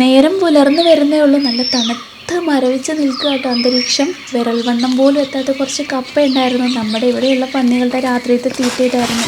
നേരം പുലർന്നു വരുന്നേ ഉള്ളൂ. നല്ല തണുത്ത് മരവിച്ച് നിൽക്കുക കേട്ടോ അന്തരീക്ഷം. വിരൽവണ്ണം പോലും എത്താത്ത കുറച്ച് കപ്പ ഉണ്ടായിരുന്നു. നമ്മുടെ ഇവിടെയുള്ള പന്നികളുടെ രാത്രിയത്തെ തീറ്റയിട്ടായിരുന്നു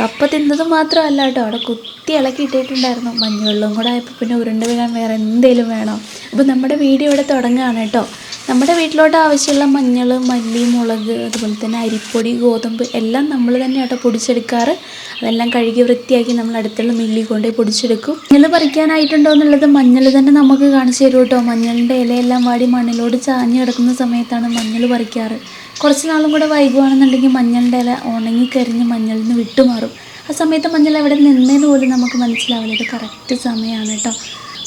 കപ്പ തിന്നത് മാത്രമല്ല കേട്ടോ. അവിടെ കുത്തി ഇളക്കി ഇട്ടിട്ടുണ്ടായിരുന്നു. മഞ്ഞവെള്ളവും കൂടെ ആയപ്പോൾ പിന്നെ ഉരുണ്ട് വീഴാൻ വേറെ എന്തേലും വേണോ? അപ്പോൾ നമ്മുടെ വീഡിയോ ഇവിടെ തുടങ്ങുകയാണ് കേട്ടോ. നമ്മുടെ വീട്ടിലോട്ട് ആവശ്യമുള്ള മഞ്ഞൾ മല്ലി മുളക് അതുപോലെ തന്നെ അരിപ്പൊടി ഗോതമ്പ് എല്ലാം നമ്മൾ തന്നെ കേട്ടോ പൊടിച്ചെടുക്കാറ്. അതെല്ലാം കഴുകി വൃത്തിയാക്കി നമ്മൾ അടുത്തുള്ള മില്ലിൽ കൊണ്ടുപോയി പൊടിച്ചെടുക്കും. മഞ്ഞൾ പറിക്കാനായിട്ടുണ്ടോ എന്നുള്ളത് മഞ്ഞൾ തന്നെ നമുക്ക് കാണിച്ചു തരും കേട്ടോ. മഞ്ഞളിന്റെ ഇലയെല്ലാം വാടി മണ്ണിലോട് ചാഞ്ഞ് കിടക്കുന്ന സമയത്താണ് മഞ്ഞൾ പറിക്കാറ്. കുറച്ച് നാളും കൂടെ വൈകുവാണെന്നുണ്ടെങ്കിൽ മഞ്ഞളിന്റെ ഇല ഉണങ്ങിക്കരിഞ്ഞ് മഞ്ഞളിൽ നിന്ന് വിട്ടുമാറും. ആ സമയത്ത് മഞ്ഞൾ എവിടെ നിന്നേന്ന് പോലും നമുക്ക് മനസ്സിലാവില്ല. ഇത് കറക്റ്റ് സമയമാണ് കേട്ടോ.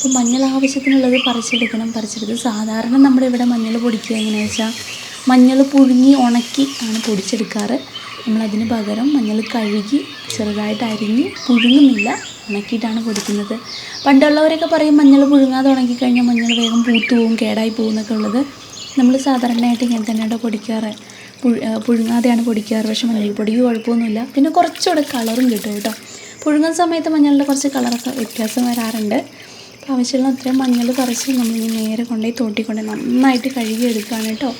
അപ്പോൾ മഞ്ഞൾ ആവശ്യത്തിനുള്ളത് പറിച്ചെടുക്കണം പറിച്ചെടുത്ത് സാധാരണ നമ്മുടെ ഇവിടെ മഞ്ഞൾ പൊടിക്കുക എങ്ങനെയാണെന്ന് വെച്ചാൽ മഞ്ഞൾ പുഴുങ്ങി ഉണക്കി ആണ് പൊടിച്ചെടുക്കാറ്. നമ്മളതിന് പകരം മഞ്ഞൾ കഴുകി ചെറുതായിട്ട് അരിഞ്ഞ് പുഴുങ്ങുന്നില്ല ഉണക്കിയിട്ടാണ് പൊടിക്കുന്നത്. പണ്ടുള്ളവരൊക്കെ പറയും മഞ്ഞൾ പുഴുങ്ങാതെ ഉണക്കിക്കഴിഞ്ഞാൽ മഞ്ഞൾ വേഗം പൂത്തു പോവും കേടായി പോകും എന്നൊക്കെ ഉള്ളത്. നമ്മൾ സാധാരണയായിട്ട് ഇങ്ങനെ തന്നെയാണ് പൊടിക്കാറ്. പുഴുങ്ങാതെയാണ് പൊടിക്കാറ്. പക്ഷേ മഞ്ഞൾപ്പൊടിക്ക് കുഴപ്പമൊന്നുമില്ല. പിന്നെ കുറച്ചുകൂടെ കളറും കിട്ടും കേട്ടോ. പുഴുങ്ങുന്ന സമയത്ത് മഞ്ഞളുടെ കുറച്ച് കളറൊക്കെ വ്യത്യാസം വരാറുണ്ട്. ആവശ്യമുള്ള അത്രയും മഞ്ഞൾ പറിച്ച് നമ്മളിങ്ങനെ നേരെ കൊണ്ടുപോയി തോട്ടിക്കൊണ്ട് നന്നായിട്ട് കഴുകി എടുക്കുകയാണ് കേട്ടോ.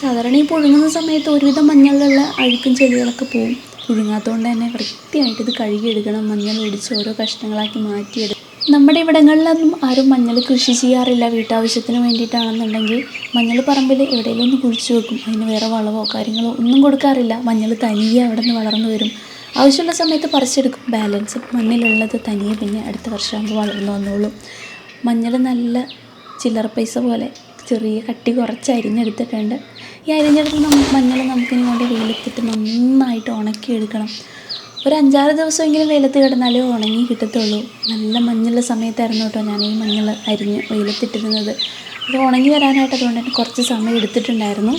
സാധാരണ ഈ പുഴുങ്ങുന്ന സമയത്ത് ഒരുവിധം മഞ്ഞളിലുള്ള അഴുക്കും ചെടികളൊക്കെ പോവും. പുഴുങ്ങാത്തതുകൊണ്ട് തന്നെ വൃത്തിയായിട്ട് ഇത് കഴുകിയെടുക്കണം. മഞ്ഞൾ ഒടിച്ച് ഓരോ കഷ്ണങ്ങളാക്കി മാറ്റിയെടുക്കും നമ്മുടെ ഇവിടങ്ങളിലൊന്നും ആരും മഞ്ഞൾ കൃഷി ചെയ്യാറില്ല. വീട്ടാവശ്യത്തിന് വേണ്ടിയിട്ടാണെന്നുണ്ടെങ്കിൽ മഞ്ഞൾ പറമ്പിൽ എവിടെയെങ്കിലും ഒന്ന് കുഴിച്ചു വെക്കും. അതിന് വേറെ വളവോ കാര്യങ്ങളോ ഒന്നും കൊടുക്കാറില്ല. മഞ്ഞൾ തനിയെ അവിടെ നിന്ന് വളർന്നു വരും. ആവശ്യമുള്ള സമയത്ത് പറിച്ചെടുക്കും. ബാലൻസ് മണ്ണിലുള്ളത് തനിയെ പിന്നെ അടുത്ത വർഷമാകുമ്പോൾ വളർന്നു വന്നോളും. മഞ്ഞൾ നല്ല ചില്ലറ പൈസ പോലെ ചെറിയ കട്ടി കുറച്ച് അരിഞ്ഞെടുത്തിട്ടുണ്ട്. ഈ അരിഞ്ഞെടുത്ത് മഞ്ഞൾ നമുക്കിനി കൊണ്ട് വെയിലത്തിട്ട് നന്നായിട്ട് ഉണക്കി എടുക്കണം ഒരു അഞ്ചാറ് ദിവസമെങ്കിലും വെയിലത്ത് കിടന്നാലേ ഉണങ്ങി കിട്ടത്തുള്ളൂ. നല്ല മഞ്ഞുള്ള സമയത്തായിരുന്നു കേട്ടോ ഞാൻ ഈ മഞ്ഞൾ അരിഞ്ഞ് വെയിലത്തിട്ടിരുന്നത്. അത് ഉണങ്ങി വരാനായിട്ട് അതുകൊണ്ട് തന്നെ കുറച്ച് സമയം എടുത്തിട്ടുണ്ടായിരുന്നു.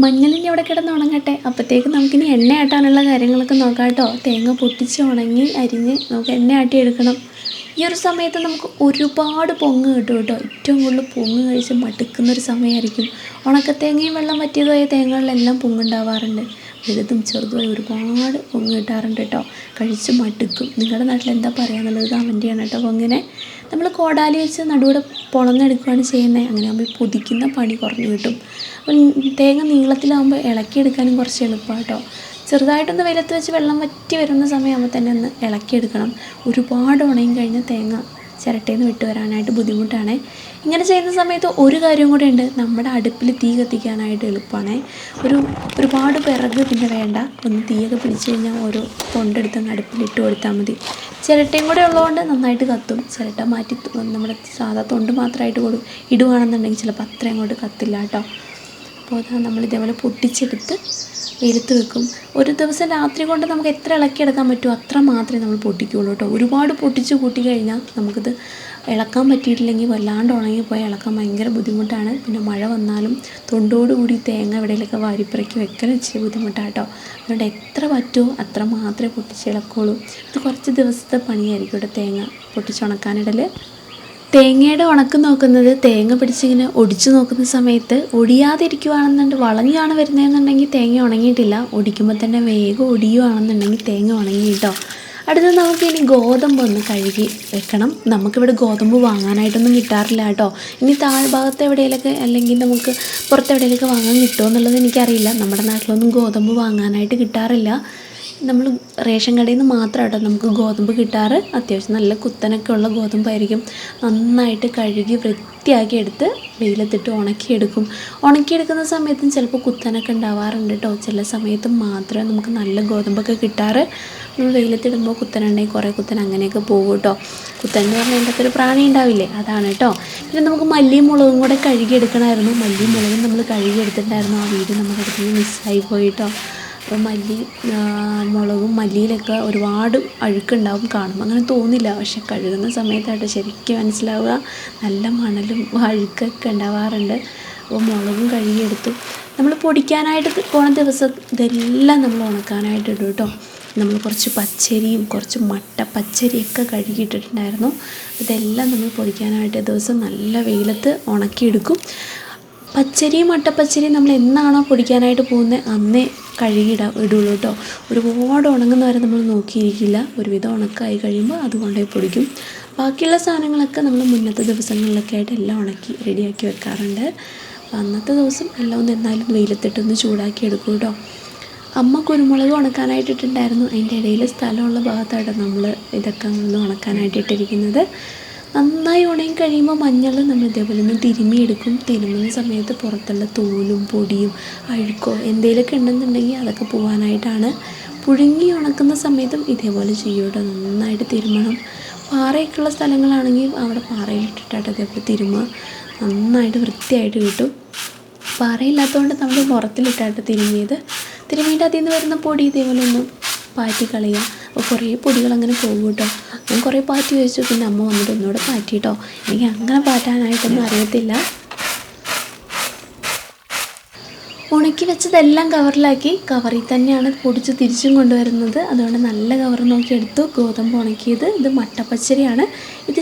മഞ്ഞളിനി അവിടെ കിടന്ന് ഉണങ്ങട്ടെ. അപ്പോഴത്തേക്ക് നമുക്കിനി എണ്ണ ആട്ടാനുള്ള കാര്യങ്ങളൊക്കെ നോക്കാം കേട്ടോ. തേങ്ങ പൊട്ടിച്ച് ഉണങ്ങി അരിഞ്ഞ് നമുക്ക് എണ്ണ ആട്ടി എടുക്കണം. ഈ ഒരു സമയത്ത് നമുക്ക് ഒരുപാട് പൊങ്ങ് കിട്ടും കേട്ടോ. ഏറ്റവും കൂടുതൽ പൊങ്ങ് കഴിച്ച് മടുക്കുന്നൊരു സമയമായിരിക്കും. ഉണക്കത്തേങ്ങയും വെള്ളം പറ്റിയതായ തേങ്ങകളിലെല്ലാം പൊങ്ങുണ്ടാവാറുണ്ട് വലുതും ചെറുതുമായി ഒരുപാട് പൊങ്ങ് കിട്ടാറുണ്ട് കേട്ടോ. കഴിച്ച് മടുക്കും. നിങ്ങളുടെ നാട്ടിൽ എന്താ പറയാന്നുള്ളത് കമന്റ് ചെയ്യണം കേട്ടോ അങ്ങനെ നമ്മൾ കോടാലി വെച്ച് നടുവിടെ പൊളന്നെടുക്കുകയാണ് ചെയ്യുന്നത്. അങ്ങനെ ഈ പൊതിക്കുന്ന പണി കുറഞ്ഞു കിട്ടും. തേങ്ങ നീളത്തിലാകുമ്പോൾ ഇളക്കിയെടുക്കാനും കുറച്ച് എളുപ്പമാണ് കേട്ടോ. ചെറുതായിട്ടൊന്ന് വെയിലത്ത് വെച്ച് വെള്ളം വറ്റി വരുന്ന സമയമാകുമ്പോൾ തന്നെ ഒന്ന് ഇളക്കിയെടുക്കണം. ഒരുപാട് ഉണങ്ങി കഴിഞ്ഞ തേങ്ങ ചിരട്ടയിൽ നിന്ന് വിട്ട് വരാനായിട്ട് ബുദ്ധിമുട്ടാണ്. ഇങ്ങനെ ചെയ്യുന്ന സമയത്ത് ഒരു കാര്യം കൂടെ ഉണ്ട്. നമ്മുടെ അടുപ്പിൽ തീ കത്തിക്കാനായിട്ട് എളുപ്പമാണ്. ഒരു ഒരുപാട് പിറക് പിന്നെ വേണ്ട. ഒന്ന് തീയൊക്കെ പിടിച്ചു കഴിഞ്ഞാൽ ഓരോ തൊണ്ടെടുത്ത് അങ്ങ് അടുപ്പിലിട്ട് കൊടുത്താൽ മതി. ചിരട്ടയും കൂടെ ഉള്ളതുകൊണ്ട് നന്നായിട്ട് കത്തും. ചിരട്ട മാറ്റി നമ്മുടെ സാധാ തൊണ്ട് മാത്രമായിട്ട് കൊടു ഇടുവാണെന്നുണ്ടെങ്കിൽ ചിലപ്പോൾ അത്ര അങ്ങോട്ട് കത്തില്ല കേട്ടോ. അപ്പോൾ നമ്മൾ ഇതേപോലെ പൊട്ടിച്ചെടുത്ത് വെയിലത്ത് വെക്കും ഒരു ദിവസം രാത്രി കൊണ്ട് നമുക്ക് എത്ര ഇളക്കിയെടുക്കാൻ പറ്റുമോ അത്ര മാത്രമേ നമ്മൾ പൊട്ടിക്കുകയുള്ളൂ കേട്ടോ. ഒരുപാട് പൊട്ടിച്ച് കൂട്ടി കഴിഞ്ഞാൽ നമുക്കിത് ഇളക്കാൻ പറ്റിയിട്ടില്ലെങ്കിൽ വല്ലാണ്ട് ഉണങ്ങിപ്പോയി ഇളക്കാൻ ഭയങ്കര ബുദ്ധിമുട്ടാണ്. പിന്നെ മഴ വന്നാലും തൊണ്ടോടുകൂടി തേങ്ങ എവിടെയെങ്കിലൊക്കെ വാരിപ്പിറക്കി വെക്കൽ ഇച്ചിരി ബുദ്ധിമുട്ടാണ് കേട്ടോ. അതുകൊണ്ട് എത്ര പറ്റുമോ അത്ര മാത്രമേ പൊട്ടിച്ച് ഇളക്കുള്ളൂ. ഇത് കുറച്ച് ദിവസത്തെ പണിയായിരിക്കും കേട്ടോ തേങ്ങ പൊട്ടിച്ചുണക്കാനിടൽ തേങ്ങയുടെ ഉണക്ക് നോക്കുന്നത് തേങ്ങ പിടിച്ചിങ്ങനെ ഒടിച്ചു നോക്കുന്ന സമയത്ത് ഒടിയാതെ വളഞ്ഞാണ് വരുന്നതെന്നുണ്ടെങ്കിൽ തേങ്ങ ഉണങ്ങിയിട്ടില്ല. ഒടിക്കുമ്പോൾ തന്നെ വേഗം ഒടിയുവാണെന്നുണ്ടെങ്കിൽ തേങ്ങ ഉണങ്ങി കേട്ടോ. അടുത്ത് നമുക്ക് ഇനി ഗോതമ്പ് ഒന്ന് കഴുകി വെക്കണം. നമുക്കിവിടെ ഗോതമ്പ് വാങ്ങാനായിട്ടൊന്നും കിട്ടാറില്ല കേട്ടോ. ഇനി താഴ്ഭാഗത്ത് എവിടെയെങ്കിലൊക്കെ അല്ലെങ്കിൽ നമുക്ക് പുറത്തെവിടെയെങ്കിലൊക്കെ വാങ്ങാൻ കിട്ടുമോ എന്നുള്ളത് എനിക്കറിയില്ല. നമ്മുടെ നാട്ടിലൊന്നും ഗോതമ്പ് വാങ്ങാനായിട്ട് കിട്ടാറില്ല. നമ്മൾ റേഷൻ കടയിൽ നിന്ന് മാത്രം കേട്ടോ നമുക്ക് ഗോതമ്പ് കിട്ടാറ്. അത്യാവശ്യം നല്ല കുത്തനൊക്കെ ഉള്ള ഗോതമ്പായിരിക്കും. നന്നായിട്ട് കഴുകി വൃത്തിയാക്കി എടുത്ത് വെയിലത്തിട്ട് ഉണക്കിയെടുക്കും. ഉണക്കിയെടുക്കുന്ന സമയത്തും ചിലപ്പോൾ കുത്തനൊക്കെ ഉണ്ടാവാറുണ്ട് കേട്ടോ ചില സമയത്ത് മാത്രമേ നമുക്ക് നല്ല ഗോതമ്പൊക്കെ കിട്ടാറ്. നമ്മൾ വെയിലത്തിടുമ്പോൾ കുത്തനുണ്ടെങ്കിൽ കുറേ കുത്തൻ അങ്ങനെയൊക്കെ പോകും കേട്ടോ കുത്തൻ എന്ന് പറഞ്ഞാൽ അതിന്റെ ഒരു പ്രാണി ഉണ്ടാവില്ലേ? അതാണ് കേട്ടോ പിന്നെ നമുക്ക് മല്ലിയും മുളകും കൂടെ കഴുകിയെടുക്കണമായിരുന്നു മല്ലിയും മുളകും നമ്മൾ കഴുകിയെടുത്തിട്ടുണ്ടായിരുന്നു. ആ വീട് നമ്മുടെ അടുത്ത് മിസ്സായി പോയി കേട്ടോ അപ്പോൾ മല്ലി മുളകും മല്ലിയിലൊക്കെ ഒരുപാട് അഴുക്കുണ്ടാവും കാണും അങ്ങനെ തോന്നില്ല. പക്ഷെ കഴുകുന്ന സമയത്തായിട്ട് ശരിക്കും മനസ്സിലാവുക നല്ല മണലും അഴുക്കൊക്കെ ഉണ്ടാവാറുണ്ട്. അപ്പോൾ മുളകും കഴുകിയെടുത്തു. നമ്മൾ പൊടിക്കാനായിട്ട് പോണ ദിവസം ഇതെല്ലാം നമ്മൾ ഉണക്കാനായിട്ട് ഇടും കേട്ടോ. നമ്മൾ കുറച്ച് പച്ചരിയും കുറച്ച് മട്ട പച്ചരിയൊക്കെ കഴുകിയിട്ടിട്ടുണ്ടായിരുന്നു. ഇതെല്ലാം നമ്മൾ പൊടിക്കാനായിട്ട് ദിവസം നല്ല വെയിലത്ത് ഉണക്കിയെടുക്കും. പച്ചരിയും മട്ടപ്പച്ചരിയും നമ്മൾ എന്നാണോ പൊടിക്കാനായിട്ട് പോകുന്നത്? അന്നേ കഴുകിയിട ഇടുള്ളൂ കേട്ടോ ഒരുപാട് ഉണങ്ങുന്ന വരെ നമ്മൾ നോക്കിയിരിക്കില്ല. ഒരുവിധം ഉണക്കായി കഴിയുമ്പോൾ അത് കൊണ്ടുപോയി പൊടിക്കും. ബാക്കിയുള്ള സാധനങ്ങളൊക്കെ നമ്മൾ മുന്നത്തെ ദിവസങ്ങളിലൊക്കെ ആയിട്ട് എല്ലാം ഉണക്കി റെഡിയാക്കി വെക്കാറുണ്ട്. അന്നത്തെ ദിവസം എല്ലാം ഒന്ന് എന്നാലും വെയിലത്തിട്ടൊന്ന് ചൂടാക്കി എടുക്കും കേട്ടോ അമ്മ കുരുമുളക് ഉണക്കാനായിട്ട് ഇട്ടിട്ടുണ്ടായിരുന്നു. അതിന്റെ ഇടയിൽ സ്ഥലമുള്ള ഭാഗത്താണ് നമ്മൾ ഇതൊക്കെ ഒന്ന് ഉണക്കാനായിട്ട് ഇട്ടിരിക്കുന്നത്. നന്നായി ഉണങ്ങി കഴിയുമ്പോൾ മഞ്ഞൾ നമ്മൾ ഇതേപോലെ ഒന്ന് തിരുമിയെടുക്കും തിരുമുന്ന സമയത്ത് പുറത്തുള്ള തോലും പൊടിയും അഴുക്കോ എന്തെങ്കിലുമൊക്കെ ഉണ്ടെന്നുണ്ടെങ്കിൽ അതൊക്കെ പോകാനായിട്ടാണ് പുഴുങ്ങി ഉണക്കുന്ന സമയത്തും ഇതേപോലെ ചെയ്യൂട്ടോ നന്നായിട്ട് തിരുമണം. പാറയൊക്കെയുള്ള സ്ഥലങ്ങളാണെങ്കിൽ അവിടെ പാറയിലിട്ടിട്ടായിട്ട് അതേപോലെ തിരുമുക നന്നായിട്ട് വൃത്തിയായിട്ട് കിട്ടും. പാറയില്ലാത്തതുകൊണ്ട് നമ്മൾ പുറത്തിലിട്ടായിട്ട് തിരുമിയത്. തിരുമ്മിയിട്ട് അതിൽ നിന്ന് വരുന്ന പൊടി ഇതേപോലെ ഒന്ന് പാറ്റി അപ്പോൾ കുറേ പൊടികൾ അങ്ങനെ പോകും കേട്ടോ ഞാൻ കുറേ പാറ്റി വെച്ചു പിന്നെ അമ്മ വന്നിട്ട് ഒന്നുകൂടെ പാറ്റി കേട്ടോ എനിക്ക് അങ്ങനെ പാറ്റാനായിട്ടൊന്നും അറിയത്തില്ല. ഉണക്കി വെച്ചതെല്ലാം കവറിലാക്കി കവറിൽ തന്നെയാണ് പൊടിച്ച് തിരിച്ചും കൊണ്ടുവരുന്നത്. അതുകൊണ്ട് നല്ല കവർ നോക്കി എടുത്തു. ഗോതമ്പ് ഉണക്കിയത് ഇത് മട്ടപ്പച്ചരിയാണ്. ഇത്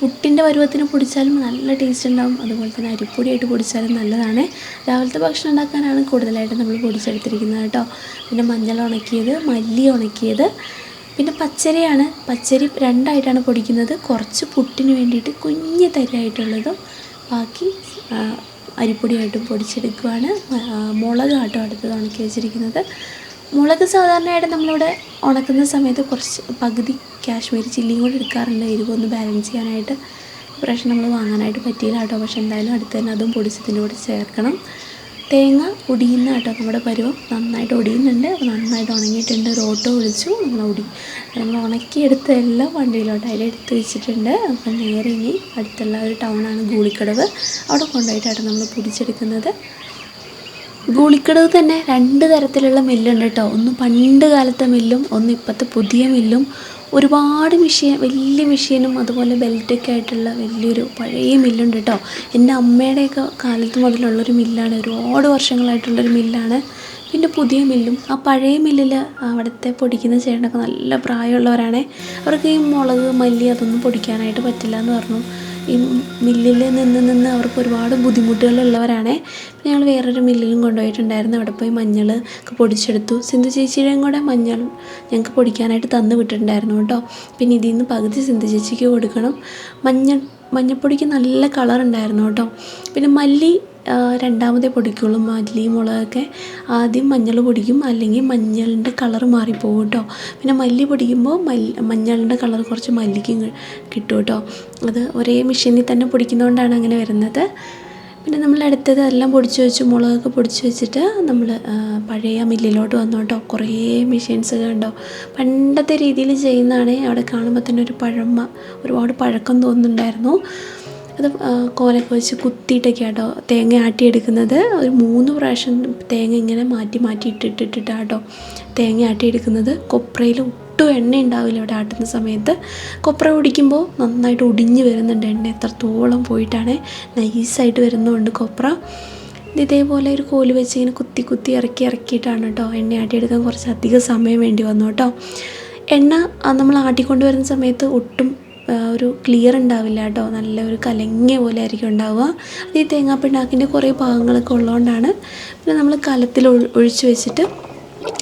പുട്ടിന്റെ പരുവത്തിന് പൊടിച്ചാലും നല്ല ടേസ്റ്റ് ഉണ്ടാവും. അതുപോലെ തന്നെ അരിപ്പൊടിയായിട്ട് പൊടിച്ചാലും നല്ലതാണ്. രാവിലത്തെ ഭക്ഷണം ഉണ്ടാക്കാനാണ് കൂടുതലായിട്ട് നമ്മൾ പൊടിച്ചെടുത്തിരിക്കുന്നത് കേട്ടോ. പിന്നെ മഞ്ഞൾ ഉണക്കിയത് മല്ലി ഉണക്കിയത് പിന്നെ പച്ചരിയാണ്. പച്ചരി രണ്ടായിട്ടാണ് പൊടിക്കുന്നത്. കുറച്ച് പുട്ടിന് വേണ്ടിയിട്ട് കുഞ്ഞ് തരിയായിട്ടുള്ളതും ബാക്കി അരിപ്പൊടിയായിട്ടും പൊടിച്ചെടുക്കുകയാണ് മുളകാട്ടോ അടുത്തത് ഉണക്കി വെച്ചിരിക്കുന്നത്. മുളക് സാധാരണയായിട്ട് നമ്മളിവിടെ ഉണക്കുന്ന സമയത്ത് കുറച്ച് പകുതി കാശ്മീരി ചില്ലിയും കൂടി എടുക്കാറുണ്ട്. എരിവൊന്ന് ബാലൻസ് ചെയ്യാനായിട്ട് പ്രശ്നം നമ്മൾ വാങ്ങാനായിട്ട് പറ്റിയില്ല കേട്ടോ. പക്ഷെ എന്തായാലും അടുത്ത് തന്നെ അതും പൊടിച്ചതിന്റെ കൂടെ ചേർക്കണം. തേങ്ങ ഒടിയുന്ന കേട്ടോ നമ്മുടെ പരുവം നന്നായിട്ട് ഒടിയുന്നുണ്ട്. നന്നായിട്ട് ഉണങ്ങിയിട്ടുണ്ട്. ഒരു ഓട്ടോ വിളിച്ചു. നമ്മൾ ഒടി. നമ്മൾ ഉണക്കിയെടുത്ത എല്ലാം വണ്ടിയിലോട്ട് അതിൽ എടുത്ത് വെച്ചിട്ടുണ്ട്. അപ്പം നേരെ ഇനി അടുത്തുള്ള ഒരു ടൗണാണ് ഗൂളിക്കടവ്. അവിടെ കൊണ്ടുപോയിട്ടാണ് നമ്മൾ പൊടിച്ചെടുക്കുന്നത്. ഗൂളിക്കടവ് തന്നെ രണ്ട് തരത്തിലുള്ള മില്ലുണ്ട് കേട്ടോ. ഒന്ന് പണ്ട് കാലത്തെ മില്ലും ഒന്ന് ഇപ്പോഴത്തെ പുതിയ മില്ലും. ഒരുപാട് മെഷീൻ വലിയ മെഷീനും അതുപോലെ ബെൽറ്റൊക്കെ ആയിട്ടുള്ള വലിയൊരു പഴയ മില്ലുണ്ട് കേട്ടോ. എന്റെ അമ്മയുടെയൊക്കെ കാലത്ത് മുതലുള്ളൊരു മില്ലാണ് ഒരുപാട് വർഷങ്ങളായിട്ടുള്ളൊരു മില്ലാണ്. പിന്നെ പുതിയ മില്ലും. ആ പഴയ മില്ലിൽ അവിടുത്തെ പൊടിക്കുന്ന ചേട്ടനൊക്കെ നല്ല പ്രായമുള്ളവരാണേ. അവർക്ക് ഈ മുളക് മല്ലി അതൊന്നും പൊടിക്കാനായിട്ട് പറ്റില്ല എന്ന് പറഞ്ഞു. ഈ മില്ലിൽ നിന്ന് നിന്ന് അവർക്ക് ഒരുപാട് ബുദ്ധിമുട്ടുകളുള്ളവരാണ്. ഞങ്ങൾ വേറൊരു മില്ലിലും കൊണ്ടുപോയിട്ടുണ്ടായിരുന്നു. അവിടെ പോയി മഞ്ഞൾ ഒക്കെ പൊടിച്ചെടുത്തു. സിന്ധു ചേച്ചിയുടെയും കൂടെ മഞ്ഞൾ ഞങ്ങൾക്ക് പൊടിക്കാനായിട്ട് തന്നു വിട്ടിട്ടുണ്ടായിരുന്നു കേട്ടോ. പിന്നെ ഇതിൽ നിന്ന് പകുതി സിന്ധു ചേച്ചിക്ക് കൊടുക്കണം. മഞ്ഞൾ മഞ്ഞപ്പൊടിക്ക് നല്ല കളർ ഉണ്ടായിരുന്നു കേട്ടോ. പിന്നെ മല്ലി രണ്ടാമതേ പൊടിക്കുള്ളൂ. മല്ലി മുളകൊക്കെ ആദ്യം മഞ്ഞൾ പൊടിക്കും. അല്ലെങ്കിൽ മഞ്ഞളിന്റെ കളർ മാറിപ്പോകും കേട്ടോ. പിന്നെ മല്ലി പൊടിക്കുമ്പോൾ മല്ലി മഞ്ഞളിന്റെ കളർ കുറച്ച് മല്ലിക്കും കിട്ടും കേട്ടോ. അത് ഒരേ മെഷീനിൽ തന്നെ പൊടിക്കുന്നതുകൊണ്ടാണ് അങ്ങനെ വരുന്നത്. പിന്നെ നമ്മൾ അടുത്തത് എല്ലാം പൊടിച്ച് വെച്ചു മുളകൊക്കെ പൊടിച്ച് വെച്ചിട്ട് നമ്മൾ പഴയ മില്ലിലോട്ട് വന്നു കേട്ടോ. കുറേ മെഷീൻസ് കണ്ടോ. പണ്ടത്തെ രീതിയിൽ ചെയ്യുന്നതാണ്. അവിടെ കാണുമ്പോൾ തന്നെ ഒരു പഴമ ഒരുപാട് പഴക്കം തോന്നുന്നുണ്ടായിരുന്നു. അത് കോലൊക്കെ വെച്ച് കുത്തിയിട്ടൊക്കെ കേട്ടോ തേങ്ങ ആട്ടിയെടുക്കുന്നത്. ഒരു മൂന്ന് പ്രാവശ്യം തേങ്ങ ഇങ്ങനെ മാറ്റി മാറ്റി ഇട്ടിട്ടിട്ടാട്ടോ തേങ്ങ ആട്ടിയെടുക്കുന്നത്. കൊപ്രയിൽ ഒട്ടും എണ്ണ ഉണ്ടാവില്ല ഇവിടെ ആട്ടുന്ന സമയത്ത്. കൊപ്ര ഒടിക്കുമ്പോൾ നന്നായിട്ട് ഒടിഞ്ഞ് വരുന്നുണ്ട് എണ്ണ. എത്രത്തോളം പോയിട്ടാണ് നൈസായിട്ട് വരുന്നുണ്ട് കൊപ്ര. ഇതേപോലെ ഒരു കോൽ വെച്ച് ഇങ്ങനെ കുത്തി കുത്തി ഇറക്കി ഇറക്കിയിട്ടാണ് കേട്ടോ എണ്ണ ആട്ടിയെടുക്കാൻ കുറച്ച് അധികം സമയം വേണ്ടി വന്നു കേട്ടോ എണ്ണ നമ്മൾ ആട്ടിക്കൊണ്ട് വരുന്ന സമയത്ത് ഒട്ടും ഒരു ക്ലിയർ ഉണ്ടാവില്ല കേട്ടോ. നല്ല ഒരു കലങ്ങിയ പോലെ ആയിരിക്കും ഉണ്ടാവുക. അത് ഈ തേങ്ങാപ്പിണ്ണാക്കിന്റെ കുറേ ഭാഗങ്ങളൊക്കെ ഉള്ളതുകൊണ്ടാണ് പിന്നെ നമ്മൾ കലത്തിൽ ഒഴിച്ചു വെച്ചിട്ട്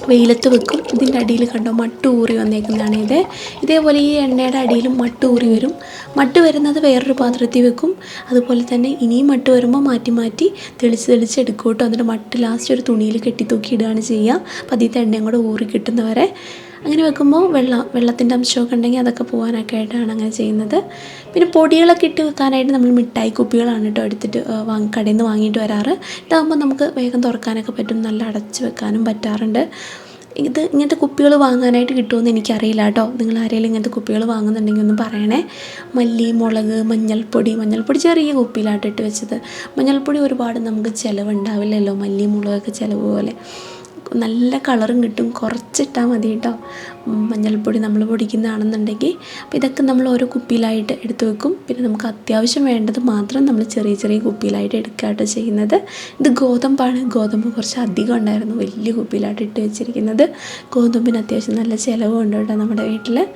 വെയിലത്ത് വെക്കും. ഇതിന്റെ അടിയിൽ കണ്ടോ മട്ട് ഊറി വന്നേക്കുന്നതാണ് ഇത്. ഇതേപോലെ ഈ എണ്ണയുടെ അടിയിലും മട്ട് ഊറി വരും. മട്ട് വരുന്നത് വേറൊരു പാത്രത്തിൽ വെക്കും. അതുപോലെ തന്നെ ഇനിയും മട്ട് വരുമ്പോൾ മാറ്റി മാറ്റി തെളിച്ച് തെളിച്ച് എടുക്കും കേട്ടോ. എന്നിട്ട് മട്ട് ലാസ്റ്റ് ഒരു തുണിയിൽ കെട്ടി തൂക്കി ഇടുകയാണ് ചെയ്യുക. അപ്പോൾ അതിൽ എണ്ണയും കൂടെ ഊറി കിട്ടുന്നവരെ അങ്ങനെ വെക്കുമ്പോൾ വെള്ളം വെള്ളത്തിന്റെ അംശമൊക്കെ ഉണ്ടെങ്കിൽ അതൊക്കെ പോകാനൊക്കെ ആയിട്ടാണ് അങ്ങനെ ചെയ്യുന്നത്. പിന്നെ പൊടികളൊക്കെ ഇട്ട് വെക്കാനായിട്ട് നമ്മൾ മിഠായി കുപ്പികളാണ് കേട്ടോ എടുത്തിട്ട് വാങ്ങി കടയിൽ നിന്ന് വാങ്ങിയിട്ട് വരാറ്. ഇതാകുമ്പോൾ നമുക്ക് വേഗം തുറക്കാനൊക്കെ പറ്റും നല്ല അടച്ച് വെക്കാനും പറ്റാറുണ്ട്. ഇത് ഇങ്ങനത്തെ കുപ്പികൾ വാങ്ങാനായിട്ട് കിട്ടുമെന്ന് എനിക്കറിയില്ല കേട്ടോ. നിങ്ങൾ ആരെങ്കിലും ഇങ്ങനത്തെ കുപ്പികൾ വാങ്ങുന്നുണ്ടെങ്കിൽ ഒന്ന് പറയണേ. മല്ലി മുളക് മഞ്ഞൾപ്പൊടി മഞ്ഞൾപ്പൊടി ചെറിയ കുപ്പിയിലാട്ടിട്ട് വെച്ചത്. മഞ്ഞൾപ്പൊടി ഒരുപാട് നമുക്ക് ചിലവുണ്ടാവില്ലല്ലോ മല്ലി മുളകൊക്കെ ചിലവ് പോലെ. നല്ല കളറും കിട്ടും. കുറച്ചിട്ടാൽ മതി കേട്ടോ. മഞ്ഞൾപ്പൊടി നമ്മൾ പൊടിക്കുന്നതാണെന്നുണ്ടെങ്കിൽ അപ്പോൾ ഇതൊക്കെ നമ്മൾ ഓരോ കുപ്പിയിലായിട്ട് എടുത്ത് വെക്കും. പിന്നെ നമുക്ക് അത്യാവശ്യം വേണ്ടത് മാത്രം നമ്മൾ ചെറിയ ചെറിയ കുപ്പിയിലായിട്ട് എടുക്കുകയാട്ടോ ചെയ്യുന്നത്. ഇത് ഗോതമ്പാണ്. ഗോതമ്പ് കുറച്ച് അധികം ഉണ്ടായിരുന്നു. വലിയ കുപ്പിയിലായിട്ട് ഇട്ട് വെച്ചിരിക്കുന്നത്. ഗോതമ്പിന് അത്യാവശ്യം നല്ല ചിലവുണ്ട് കേട്ടോ നമ്മുടെ വീട്ടിൽ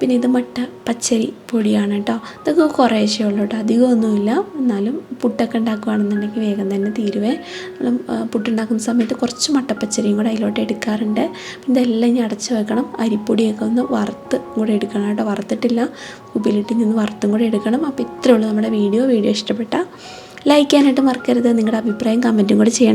പിന്നെ ഇത് മട്ട പച്ചരി പൊടിയാണ് കേട്ടോ. ഇതൊക്കെ കുറേശ്ശേ ഉള്ളൂ കേട്ടോ. അധികമൊന്നുമില്ല എന്നാലും പുട്ടൊക്കെ ഉണ്ടാക്കുകയാണെന്നുണ്ടെങ്കിൽ വേഗം തന്നെ തീരുവേ. നമ്മൾ പുട്ടുണ്ടാക്കുന്ന സമയത്ത് കുറച്ച് മട്ടപ്പച്ചരിയും കൂടെ അതിലോട്ട് എടുക്കാറുണ്ട്. പിന്നെ ഇതെല്ലാം ഇനി അടച്ച് വെക്കണം. അരിപ്പൊടിയൊക്കെ ഒന്ന് വറുത്ത് കൂടെ എടുക്കണം കേട്ടോ. വറുത്തിട്ടില്ല. ഉപ്പിലിട്ട് നിന്ന് വറുത്തും കൂടെ എടുക്കണം. അപ്പോൾ ഇത്രയേ ഉള്ളൂ നമ്മുടെ വീഡിയോ. വീഡിയോ ഇഷ്ടപ്പെട്ട ലൈക്ക് ചെയ്യാനായിട്ട് മറക്കരുത്. നിങ്ങളുടെ അഭിപ്രായം കമന്റും കൂടെ ചെയ്യണം.